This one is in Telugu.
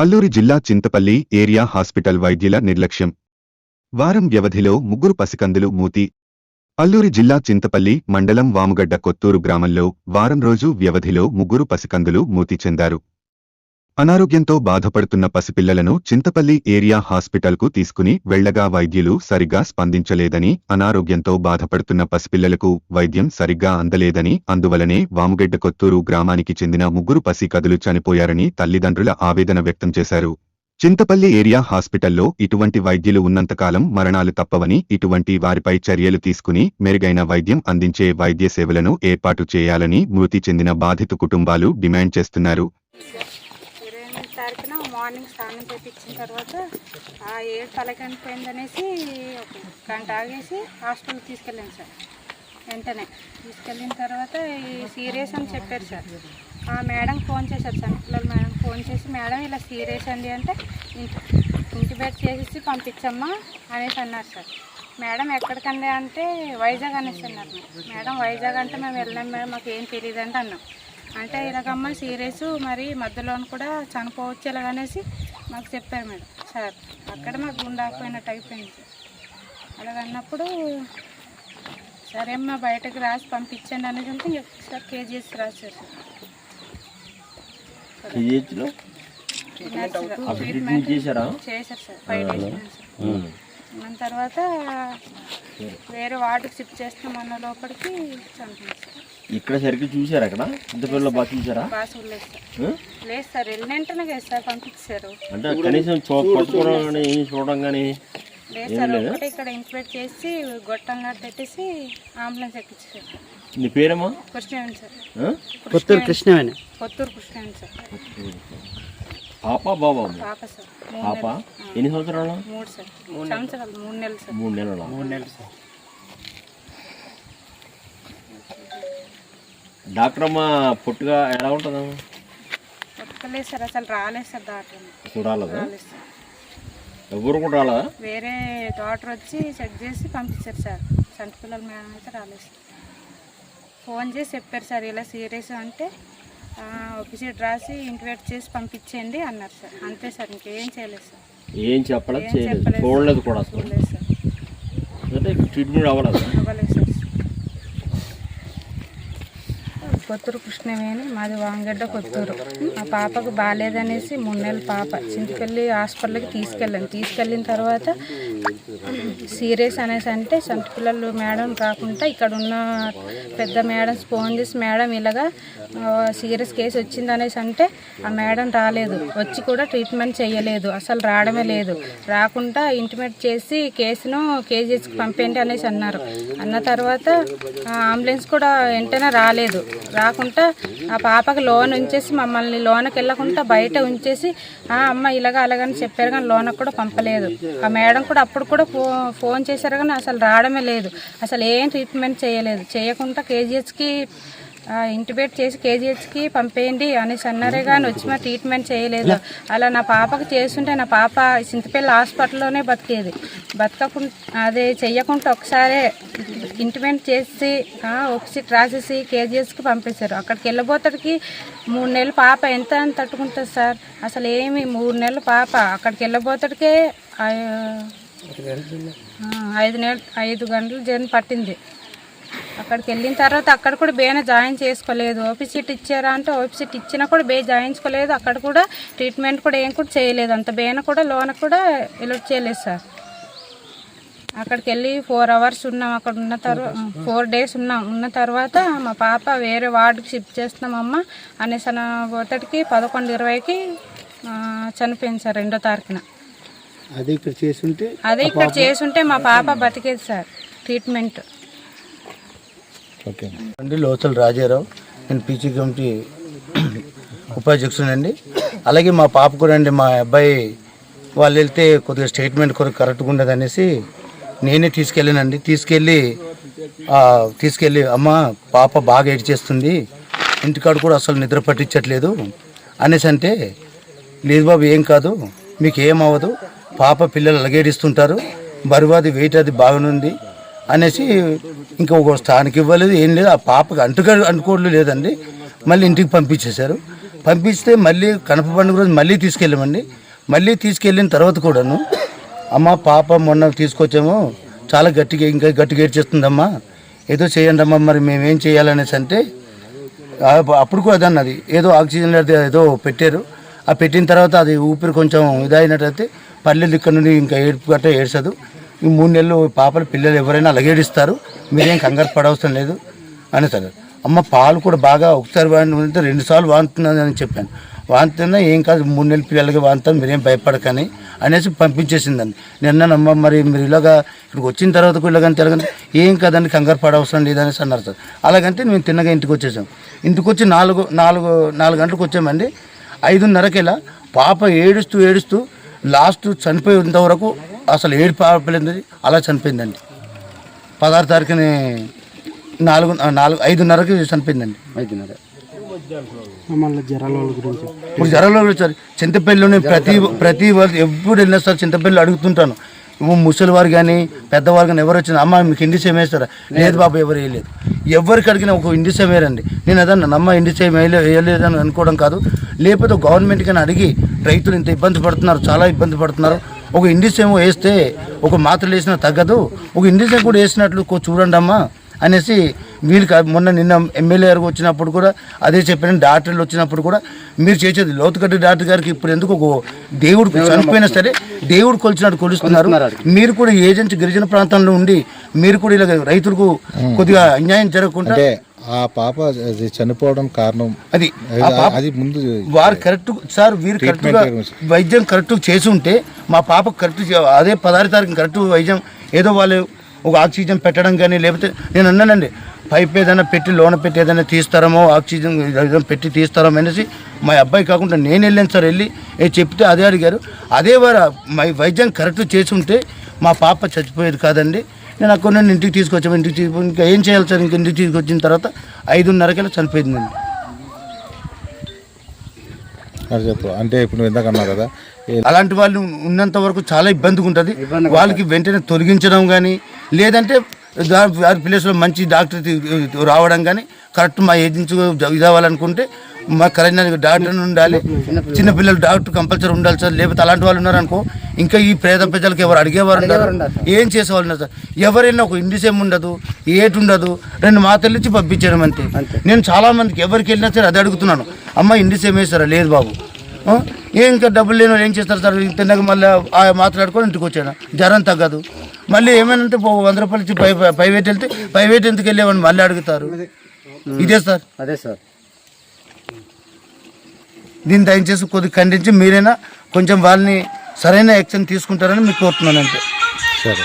అల్లూరి జిల్లా చింతపల్లి ఏరియా హాస్పిటల్ వైద్యుల నిర్లక్ష్యం. వారం వ్యవధిలో ముగ్గురు పసికందులు మూతి. అల్లూరి జిల్లా చింతపల్లి మండలం వాముగడ్డ కొత్తూరు గ్రామంలో వారం రోజు వ్యవధిలో ముగ్గురు పసికందులు మూతి చెందారు. అనారోగ్యంతో బాధపడుతున్న పసిపిల్లలను చింతపల్లి ఏరియా హాస్పిటల్కు తీసుకుని వెళ్ళగా వైద్యులు సరిగ్గా స్పందించలేదని అనారోగ్యంతో బాధపడుతున్న పసిపిల్లలకు వైద్యం సరిగ్గా అందలేదని అందువలనే వాముగడ్డ కొత్తూరు గ్రామానికి చెందిన ముగ్గురు పసికదులు చనిపోయారని తల్లిదండ్రుల ఆవేదన వ్యక్తం చేశారు. చింతపల్లి ఏరియా హాస్పిటల్లో ఇటువంటి వైద్యులు ఉన్నంతకాలం మరణాలు తప్పవని ఇటువంటి వారిపై చర్యలు తీసుకుని మెరుగైన వైద్యం అందించే వైద్య సేవలను ఏర్పాటు చేయాలని మృతి చెందిన బాధిత కుటుంబాలు డిమాండ్ చేస్తున్నారు. మార్నింగ్ స్నానం చేపించిన తర్వాత ఆ ఏడు తలకనిపోయిందనేసి ఒక గంట ఆగేసి హాస్పిటల్కి తీసుకెళ్ళాను సార్. వెంటనే తీసుకెళ్ళిన తర్వాత ఈ సీరియస్ అని చెప్పారు సార్. ఆ మేడం ఫోన్ చేశారు సంతపిల్లల మేడం ఫోన్ చేసి మేడం ఇలా సీరియస్ అండి అంటే ఇంటి బెడ్ చేసేసి పంపించమ్మా అనేసి అన్నారు సార్. మేడం ఎక్కడికండి అంటే వైజాగ్ అనేసి అన్నారు. మేడం వైజాగ్ అంటే మేము వెళ్ళాం మేడం మాకు ఏం తెలియదు అంటే అన్నాం. అంటే ఇలాగమ్మ సీరియస్ మరి మధ్యలో కూడా చనిపోవచ్చు ఇలాగనేసి మాకు చెప్పారు మేడం. సార్ అక్కడ మాకు గుండాకపోయినట్టు అయిపోయింది. సార్ అలాగన్నప్పుడు సరే అమ్మా బయటకు రాసి పంపించండి అనేది అంటే ఒకసారి కేజీఎస్ రాశారు సార్. చేశారా. సార్. Five days sir. ఉన్న తర్వాత వేరే వార్డుకి షిఫ్ట్ చేస్తామన్న లోపలికి చనిపోయింది సార్ ఇక్కడ సరిగ్గా చూసారా అక్కడ? చింతపిల్లలు బాగా చూసారా? బాగా చూడలేదు సార్? లేదు సార్ వెళ్ళిన వెంటనే కదా సార్ పంపించారు అంటే కనీసం పట్టుకోవడం కానీ చూడడం కానీ లేదు సార్ ఒకటి ఇక్కడ ఇంక్లూడ్ చేసి గొట్టంగా పెట్టేసి అంబులెన్స్ ఎక్కించారు సార్. నీ పేరేమా? కృష్ణవేణి సార్? కొత్తూరు కృష్ణవేణి. కొత్తూరు కృష్ణవేణి. సార్. పాప బాబా పాప. ఎన్ని సంవత్సరాలు? మూడు నెలలు. సార్. మూడు నెలలు? డాక్టర్ అమ్మ పుట్టుగా ఎలా ఉంటుందమ్మా? ఒక్కలేదు సార్ అసలు రాలేదు సార్ డాక్టర్. చూడాలదా రాలేదు? సార్. ఎవరు కూడా రాలదా? వేరే డాక్టర్ వచ్చి చెక్ చేసి పంపించారు సార్. సంటి పిల్లల మేడం అయితే రాలేదు సార్. ఫోన్ చేసి చెప్పారు సార్ ఇలా సీరియస్ అంటే ఒక సీట్ రాసి ఇంటివేట్ చేసి పంపించేయండి అన్నారు సార్. అంతే సార్ ఇంకేం చేయలేదు సార్. ఏం చెప్పలేదు చేయలేదు. చూడలేదు కూడా అసలు. చూడలేదు సార్. అంటే ట్రీట్మెంట్ అవ్వలేదు? అవ్వలేదు సార్. కొత్తూరు కృష్ణవేణి మాది వాంగడ్డ కొత్తూరు. మా పాపకు బాగాలేదనేసి మూడు నెలల పాప చింతపల్లి హాస్పిటల్కి తీసుకెళ్ళాను. తీసుకెళ్ళిన తర్వాత సీరియస్ అనేసి అంటే సంత పిల్లలు మేడం రాకుండా ఇక్కడ ఉన్న పెద్ద మేడం ఫోన్ చేసి మేడం ఇలాగా సీరియస్ కేసు వచ్చింది అనేసి అంటే ఆ మేడం రాలేదు. వచ్చి కూడా ట్రీట్మెంట్ చేయలేదు. అసలు రావడమే లేదు. రాకుండా ఇంటిమేట్ చేసి కేసును కేజీఎస్కి పంపేయండి అనేసి అన్నారు. అన్న తర్వాత అంబులెన్స్ కూడా వెంటనే రాలేదు. రాకుండా ఆ పాపకి లోన్ ఉంచేసి మమ్మల్ని లోనకి వెళ్ళకుండా బయట ఉంచేసి "ఆ, అమ్మ ఇలాగ అలాగని చెప్పారు కానీ లోనకు కూడా పంపలేదు. ఆ మేడం కూడా అప్పుడు కూడా ఫోన్ చేశారు కానీ అసలు రావడమే లేదు. అసలు ఏం ట్రీట్మెంట్ చేయలేదు. చేయకుండా కేజీహెచ్కి ఇంటిబేట్ చేసి కేజీహెచ్కి పంపేయండి అనేసి అన్నారే కానీ వచ్చి మా ట్రీట్మెంట్ చేయలేదు. అలా నా పాపకు చేస్తుంటే నా పాప చింతపల్లి హాస్పిటల్లోనే బతికేది. బతకకుండా అదే చెయ్యకుండా ఒకసారే ఇంటిమెంట్ చేసి ఆ, రాసేసి కేజీఎస్కి పంపేశారు. అక్కడికి వెళ్ళబోతడికి మూడు నెలలు పాప ఎంత అని తట్టుకుంటుంది సార్? అసలు ఏమి మూడు నెలలు పాప అక్కడికి వెళ్ళబోతడికే ఐదు నెలలు ఐదు గంటలు జర్నీ పట్టింది. అక్కడికి వెళ్ళిన తర్వాత అక్కడ కూడా బేన జాయిన్ చేసుకోలేదు. ఓపీ సీట్ ఇచ్చారా అంటే ఓపీ సీట్ ఇచ్చినా కూడా బే జాయించుకోలేదు. అక్కడ కూడా ట్రీట్మెంట్ కూడా ఏం కూడా చేయలేదు. అంత బేన కూడా లోన కూడా ఎలర్ట్ చేయలేదు సార్. అక్కడికి వెళ్ళి ఫోర్ అవర్స్ ఉన్నాం. అక్కడ ఉన్న తర్వాత ఫోర్ డేస్ ఉన్నాం. ఉన్న తర్వాత మా పాప వేరే వార్డుకి షిఫ్ట్ చేస్తున్నామమ్మ. అనేసి అన్న పోతడికి పదకొండు ఇరవైకి చనిపోయింది సార్ రెండో తారీఖున. అదే ఇక్కడ చేస్తుంటే అదే ఇక్కడ చేసుంటే మా పాప బతికేది సార్. ట్రీట్మెంట్. ఓకే. అండి లోచల్ రాజారావు. నేను పీజీ కమిటీ ఉపాధ్యక్షుడు అండి అలాగే మా పాప కూడా అండి మా అబ్బాయి వాళ్ళు వెళ్తే కొద్దిగా స్టేట్మెంట్ కొరకు కరెక్ట్గా ఉండదు అనేసి నేనే తీసుకెళ్ళానండి. తీసుకెళ్ళి తీసుకెళ్ళి అమ్మ పాప బాగా ఏడ్చేస్తుంది ఇంటికాడ కూడా అసలు నిద్ర పట్టించట్లేదు. అనేసి అంటే లేదు బాబు ఏం కాదు. మీకు ఏం అవ్వదు. పాప పిల్లలు అలగేడిస్తుంటారు బరువాది వెయిట్ అది బాగానుంది అనేసి ఇంకా ఒక స్థానికి ఇవ్వలేదు ఏం లేదు. ఆ పాపకి అంటుక అంటుకోవడం లేదండి. మళ్ళీ ఇంటికి పంపించేశారు. పంపిస్తే మళ్ళీ కనప పండుగ రోజు మళ్ళీ తీసుకెళ్ళామండి. మళ్ళీ తీసుకెళ్ళిన తర్వాత కూడాను అమ్మ పాప మొన్న తీసుకొచ్చాము. చాలా గట్టిగా ఇంకా గట్టిగా ఏడ్చేస్తుందమ్మా. ఏదో చేయండి అమ్మా మరి మేమేం చేయాలనేసి అంటే అప్పుడు కూడా అదన్నది. ఏదో ఆక్సిజన్ అది ఏదో పెట్టారు. ఆ పెట్టిన తర్వాత అది ఊపిరి కొంచెం ఇదైనట్టయితే పల్లెలు ఇక్కడ నుండి ఇంకా ఏడుపు గట్ట ఏడ్చదు. ఈ మూడు నెలలు పాపలు పిల్లలు ఎవరైనా అలాగే మీరేం కంగారు పడవసరం లేదు అనేసారు అమ్మ పాలు కూడా బాగా ఒకసారి వాడితే రెండు సార్లు అని చెప్పాను. వాంతున్నా ఏం కాదు మూడు నెలల పిల్లలకి వాంతాం మీరేం భయపడకని అనేసి పంపించేసిందండి. నిన్ననమ్మ మరి మీరు ఇలాగా ఇక్కడికి వచ్చిన తర్వాత కూడా ఇలాగని ఏం కదండి కంగారు పడవసరం లేదనేసి అన్నారు సార్. అలాగంటే మేము తిన్నగా ఇంటికి వచ్చేసాం. ఇంటికి వచ్చి నాలుగు నాలుగు నాలుగు గంటలకు వచ్చామండి. ఐదున్నరకెలా పాప ఏడుస్తూ ఏడుస్తూ లాస్ట్ చనిపోయేంత వరకు అసలు ఏడు పాపలేదు అలా చనిపోయిందండి. పదహారు తారీఖుని నాలుగు నాలుగు ఐదున్నరకి చనిపోయిందండి ఐదున్నర ఇప్పుడు జ్వరంలో సార్ చింతపల్లిలోనే ప్రతి ప్రతి వాళ్ళు ఎప్పుడు వెళ్ళినా సార్ చింతపల్లి అడుగుతుంటాను. ముసలి వారు కానీ పెద్దవారు కానీ ఎవరు వచ్చినా అమ్మ మీకు ఇండి సేమ్ వేస్తారా లేదు బాబు ఎవరు వేయలేదు. ఎవరికి అడిగినా ఒక ఇండి సేమ్ వేయరండి. నేను అదన్నా అమ్మ ఇండి సేమ్ వేయలే వేయలేదని అనుకోవడం కాదు. లేకపోతే గవర్నమెంట్ కానీ అడిగి రైతులు ఇంత ఇబ్బంది పడుతున్నారు చాలా ఇబ్బంది పడుతున్నారు. ఒక ఇండి సేమ్ వేస్తే ఒక మాత్రలు వేసినా తగ్గదు. ఒక ఇండి సేమ్ కూడా వేసినట్లు చూడండి అమ్మా అనేసి వీళ్ళకి మొన్న నిన్న ఎమ్మెల్యే గారికి వచ్చినప్పుడు కూడా అదే చెప్పాను డాక్టర్లు వచ్చినప్పుడు కూడా మీరు చేసేది లోతుగడ్డ డాక్టర్ గారికి ఇప్పుడు ఎందుకు ఒక దేవుడు చనిపోయినా సరే దేవుడు కొలిచినట్టు కొలుస్తున్నారు. మీరు కూడా ఏజెన్సీ గిరిజన ప్రాంతంలో ఉండి మీరు కూడా ఇలా రైతులకు కొద్దిగా అన్యాయం జరగకుండా ఆ పాప అది చనిపోవడం కారణం. అది అది- ముందు వారు కరెక్ట్ సార్ వీరు కరెక్ట్గా వైద్యం కరెక్ట్ చేసి ఉంటే మా పాప కరెక్ట్ అదే పదహారు తారీఖు కరెక్ట్ వైద్యం ఏదో వాళ్ళు ఒక ఆక్సిజన్ పెట్టడం కానీ లేకపోతే నేను అన్నానండి పైప్ ఏదైనా పెట్టి లోన పెట్టి ఏదైనా తీస్తారమో ఆక్సిజన్ ఏదైనా పెట్టి తీస్తారమో అనేసి మా అబ్బాయి కాకుండా నేను వెళ్ళాను సార్ వెళ్ళి ఏ చెప్తే అదే అడిగారు. అదే వారు మా వైద్యం కరెక్ట్ చేసి ఉంటే మా పాప చచ్చిపోయేది కాదండి. నేను అక్కడ నుండి ఇంటికి తీసుకొచ్చాము ఇంటికి ఇంకా ఏం చేయాలి సార్? ఇంక ఇంటికి తీసుకొచ్చిన తర్వాత ఐదున్నరకెళ్ళి చనిపోయిందండి. చెప్పు. అంటే ఇప్పుడు నువ్వు ఇందాక అన్నావు కదా అలాంటి వాళ్ళు ఉన్నంత వరకు చాలా ఇబ్బందిగా ఉంటుంది. వాళ్ళకి వెంటనే తొలగించడం కానీ లేదంటే వారి ప్లేస్లో మంచి డాక్టర్ తీ- రావడం కానీ కరెక్ట్ మా ఏజెన్సీ ఇది అవ్వాలనుకుంటే మా కరెక్ట్ డాక్టర్ ఉండాలి. చిన్నపిల్లలు డాక్టర్ కంపల్సరీ ఉండాలి సార్. లేకపోతే అలాంటి వాళ్ళు ఉన్నారనుకో ఇంకా ఈ పేద ప్రజలకు ఎవరు అడిగేవారు ఉన్నారు ఏం చేసేవాళ్ళు ఉన్నారు సార్. ఎవరైనా ఒక ఇండిసేమ్ ఉండదు ఏటు ఉండదు. రెండు మాతలు ఇచ్చి పంపించడం అంతే. నేను చాలా మందికి ఎవరికి వెళ్ళినా సరే అది అడుగుతున్నాను. అమ్మ ఇండిసేమ్ వేస్తారా లేదు బాబు? ఏం ఇంకా డబ్బులు లేని వాళ్ళు ఏం చేస్తారు సార్? తిన్నాక మళ్ళీ ఆ మాట్లాడుకొని ఇంటికి వచ్చాను. జ్వరం తగ్గదు. మళ్ళీ ఏమైనా పో- వంద రూపాయలు ఇచ్చి పై ప్రైవేట్ వెళ్తే ప్రైవేట్ ఎందుకు వెళ్ళేవని మళ్ళీ అడుగుతారు. ఇదే సార్. అదే సార్. దీన్ని దయచేసి కొద్దిగా ఖండించి మీరైనా కొంచెం వాళ్ళని సరైన యాక్షన్ తీసుకుంటారని మీకు కోరుతున్నాను అంతే సరే.